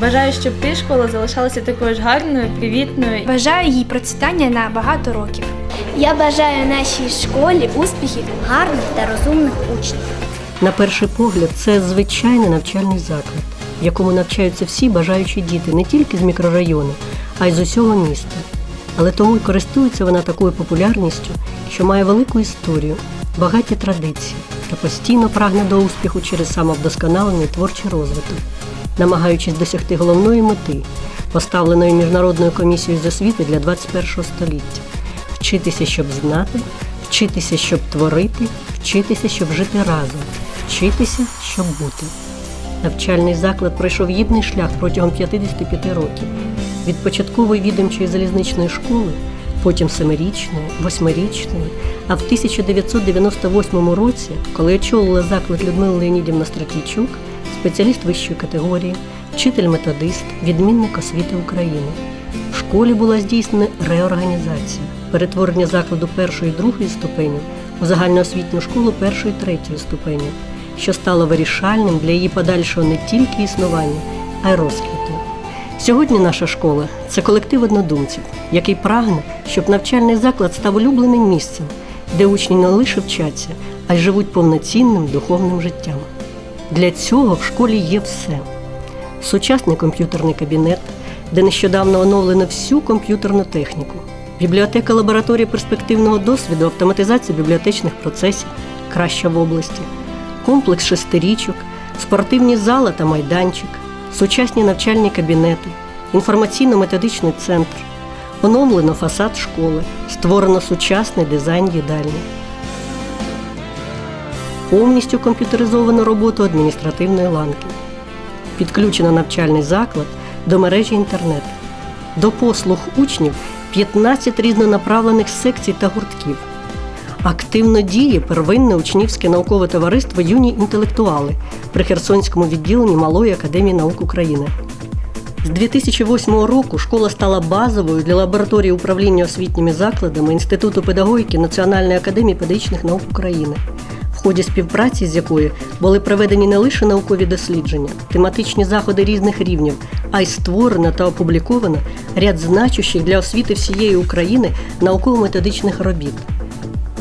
Бажаю, щоб ти школа залишалася такою ж гарною, привітною. Бажаю їй процвітання на багато років. Я бажаю нашій школі успіхів, гарних та розумних учнів. На перший погляд, це звичайний навчальний заклад, в якому навчаються всі бажаючі діти не тільки з мікрорайону, а й з усього міста. Але тому й користується вона такою популярністю, що має велику історію, багаті традиції та постійно прагне до успіху через самовдосконалення і творчий розвиток, намагаючись досягти головної мети, поставленої Міжнародною комісією з освіти для 21 століття вчитися, щоб знати, вчитися, щоб творити, вчитися, щоб жити разом, вчитися, щоб бути. Навчальний заклад пройшов гідний шлях протягом 55 років від початкової відомчої залізничної школи, потім семирічної, восьмирічної, а в 1998 році, коли очолила заклад Людмила Леонідівна Стратійчук, спеціаліст вищої категорії, вчитель-методист, відмінник освіти України. В школі була здійснена реорганізація, перетворення закладу першої і другої ступенів у загальноосвітню школу першої і третьої ступенів, що стало вирішальним для її подальшого не тільки існування, а й розквіту. Сьогодні наша школа це колектив однодумців, який прагне, щоб навчальний заклад став улюбленим місцем, де учні не лише вчаться, а й живуть повноцінним духовним життям. Для цього в школі є все сучасний комп'ютерний кабінет, де нещодавно оновлено всю комп'ютерну техніку, бібліотека лабораторія перспективного досвіду, автоматизація бібліотечних процесів, краща в області, комплекс шестирічок, спортивні зала та майданчик, сучасні навчальні кабінети, інформаційно-методичний центр, оновлено фасад школи, створено сучасний дизайн їдальні повністю комп'ютеризовано роботу адміністративної ланки. Підключено навчальний заклад до мережі інтернет. До послуг учнів 15 різнонаправлених секцій та гуртків. Активно діє первинне учнівське наукове товариство Юні інтелектуали при Херсонському відділенні Малої академії наук України. З 2008 року школа стала базовою для лабораторії управління освітніми закладами Інституту педагогіки Національної академії педагогічних наук України, в ході співпраці з якою були проведені не лише наукові дослідження, тематичні заходи різних рівнів, а й створено та опубліковано ряд значущих для освіти всієї України науково-методичних робіт.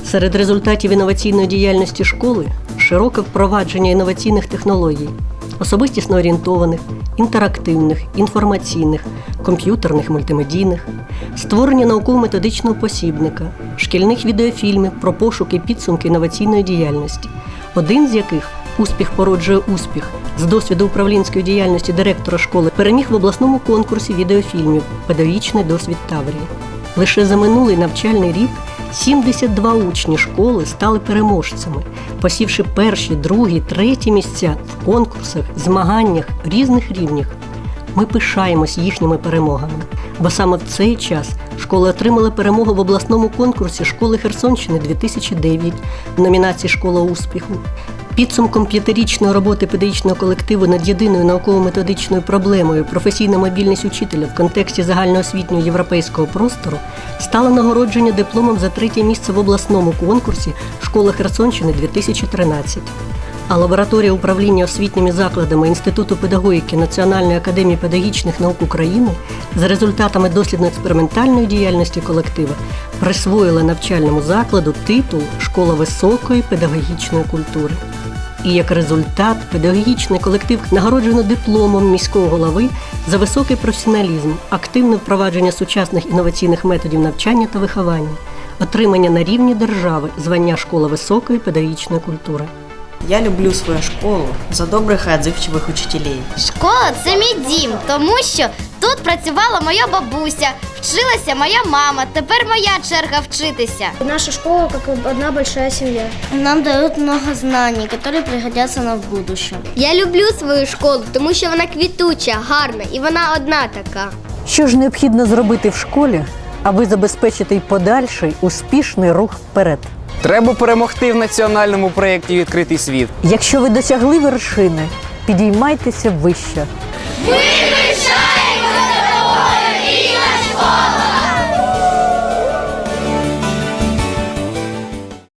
Серед результатів інноваційної діяльності школи широке впровадження інноваційних технологій, особистісно орієнтованих, інтерактивних, інформаційних, комп'ютерних, мультимедійних, створення науково-методичного посібника, шкільних відеофільмів про пошуки підсумки інноваційної діяльності, один з яких Успіх породжує успіх з досвіду управлінської діяльності директора школи переміг в обласному конкурсі відеофільмів Педагогічний досвід Таврії. Лише за минулий навчальний рік 72 учні школи стали переможцями, посівши перші, другі, треті місця в конкурсах, змаганнях різних рівнях. Ми пишаємось їхніми перемогами, бо саме в цей час школа отримала перемогу в обласному конкурсі школи Херсонщини 2009 в номінації Школа успіху. Підсумком п'ятирічної роботи педагогічного колективу над єдиною науково-методичною проблемою професійна мобільність учителя в контексті загальноосвітнього європейського простору стало нагородження дипломом за третє місце в обласному конкурсі Школа Херсонщини 2013. А лабораторія управління освітніми закладами Інституту педагогіки Національної академії педагогічних наук України за результатами дослідно-експериментальної діяльності колектива присвоїла навчальному закладу титул Школа високої педагогічної культури. І як результат, педагогічний колектив нагороджено дипломом міського голови за високий професіоналізм, активне впровадження сучасних інноваційних методів навчання та виховання, отримання на рівні держави звання Школа високої педагогічної культури. Я люблю свою школу за добрих і отзывчивых учителей. Школа це мій дім, тому що працювала моя бабуся, вчилася моя мама. Тепер моя черга вчитися. Наша школа как одна большая семья. Нам дають много знаний, які пригодяться нам в будущем. Я люблю свою школу, тому що вона квітуча, гарна і вона одна така. Що ж необхідно зробити в школі, аби забезпечити й подальший успішний рух вперед? Треба перемогти в національному проєкті Відкритий світ. Якщо ви досягли вершини, підіймайтеся вище. Ми